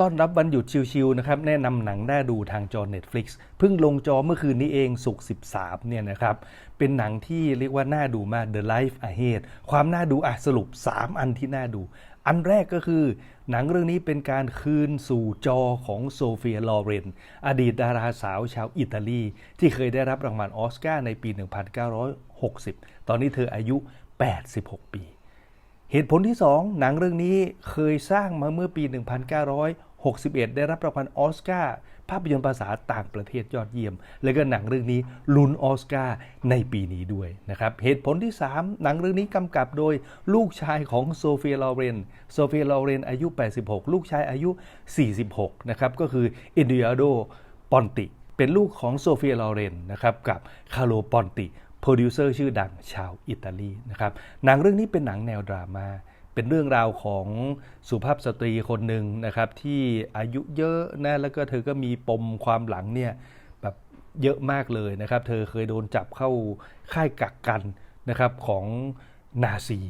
ต้อนรับวันหยุดชิวๆนะครับแนะนำหนังน่าดูทางจอ Netflix เพิ่งลงจอเมื่อคืนนี้เองสุก13เนี่ยนะครับเป็นหนังที่เรียกว่าน่าดูมาก The Life Ahead ความน่าดูอะสรุป 3 อันที่น่าดู อันแรกก็คือ หนังเรื่องนี้เป็นการคืนสู่จอของโซเฟียลอเรนอดีตดาราสาวชาวอิตาลี ที่เคยได้รับรางวัลออสการ์ในปี 1960 ตอนนี้เธออายุ 86 ปี เหตุผลที่ 2 หนังเรื่องนี้เคยสร้างมาเมื่อปี 1900 61 ได้รับรางวัลออสการ์ภาพยนตร์ภาษาต่างประเทศยอดเยี่ยม และก็หนังเรื่องนี้ลุ้นออสการ์ในปีนี้ด้วยนะครับ เหตุผลที่ 3 หนังเรื่องนี้กำกับโดยลูกชายของโซเฟียลอเรน โซเฟียลอเรนอายุ 86 ลูกชายอายุ 46 นะครับ ก็คือเอเดียโดปอนติ เป็นลูกของโซเฟียลอเรนนะครับกับคาร์โลปอนติโปรดิวเซอร์ชื่อดังชาวอิตาลีนะครับ หนังเรื่องนี้เป็นหนังแนวดราม่า เป็นเรื่องราวของสุภาพสตรีคนหนึ่งนะครับ ที่อายุเยอะนะแล้วก็เธอก็มีปมความหลังเนี่ยแบบเยอะมากเลยนะครับ เธอเคยโดนจับเข้าค่ายกักกันนะครับของนาซี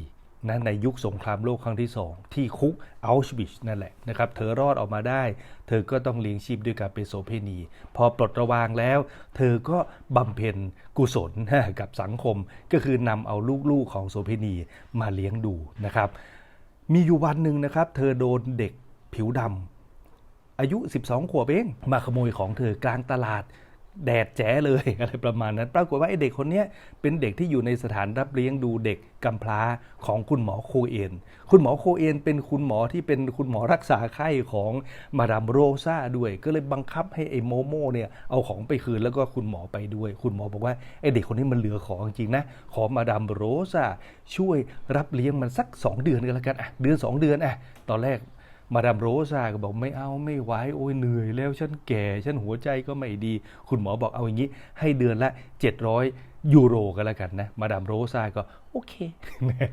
นะในยุคสงครามโลกครั้งที่ 2 ที่คุกอัลชบิชนั่นแหละนะครับ เธอรอดออกมาได้ เธอก็ต้องเลี้ยงชีพด้วยการเป็นโสเพณี พอปลดระวางแล้ว เธอก็บำเพ็ญกุศลกับสังคม ก็คือนำเอาลูกๆของโสเพณีมาเลี้ยงดูนะครับ มีอยู่วันหนึ่งนะครับ เธอโดนเด็กผิวดำอายุ 12 ขวบเอง มาขโมยของเธอกลางตลาด แดดแจ๋เลยอะไรประมาณนั้น ปรากฏว่าไอ้เด็กคนนี้เป็นเด็กที่อยู่ในสถานรับเลี้ยงดูเด็กกำพร้าของคุณหมอโคเอนคุณหมอโคเอนเป็นคุณหมอที่เป็นคุณหมอรักษาไข้ของมาดามโรซาด้วย ก็เลยบังคับให้ไอ้โมโมเนี่ยเอาของไปคืนแล้วก็คุณหมอไปด้วย คุณหมอบอกว่าไอ้เด็กคนนี้มันเหลือของจริงนะ ขอมาดามโรซาช่วยรับเลี้ยงมันสัก 2 เดือนกันแล้วกันอะเดือน 2 เดือนอะตอนแรก มาดามโรซาก็บอกไม่เอาไม่ไหวโอ้ยเหนื่อยแล้วฉันแก่ฉันหัวใจก็ไม่ดี คุณหมอบอกเอาอย่างนี้ ให้เดือนละ 700 ยูโรก็แล้วกันนะ มาดามโรซาก็โอเค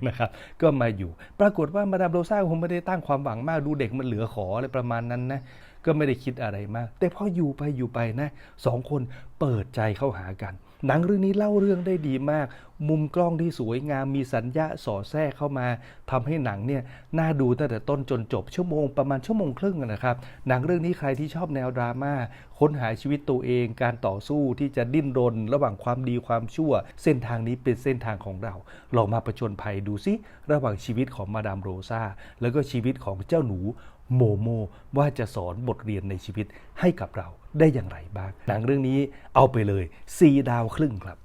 นะครับ ก็มาอยู่ ปรากฏว่ามาดามโรซาคงไม่ได้ตั้งความหวังมากดูเด็กมันเหลือขออะไรประมาณนั้นนะก็ไม่ได้คิดอะไรมาก แต่พออยู่ไปอยู่ไปนะสองคนเปิดใจเข้าหากัน หนังเรื่องนี้เล่าเรื่องได้ดีมาก มุมกล้องที่สวยงามมีสัญญาสอดแทรกเข้ามาทำให้หนังเนี่ยน่าดูตั้งแต่ต้นจนจบชั่วโมงประมาณชั่วโมงครึ่งนะครับ หนังเรื่องนี้ใครที่ชอบแนวดราม่าค้นหาชีวิตตัวเองการต่อสู้ที่จะดิ้นรน ระหว่างความดีความชั่ว เส้นทางนี้เป็นเส้นทางของเราลองมาประชนภัยดูซิระหว่างชีวิตของมาดามโรซาแล้วก็ชีวิตของเจ้าหนูโมโมว่าจะสอนบทเรียนในชีวิตให้กับเรา ได้อย่างไรบ้าง หนังเรื่องนี้เอาไปเลย 4 ดาวครึ่งครับ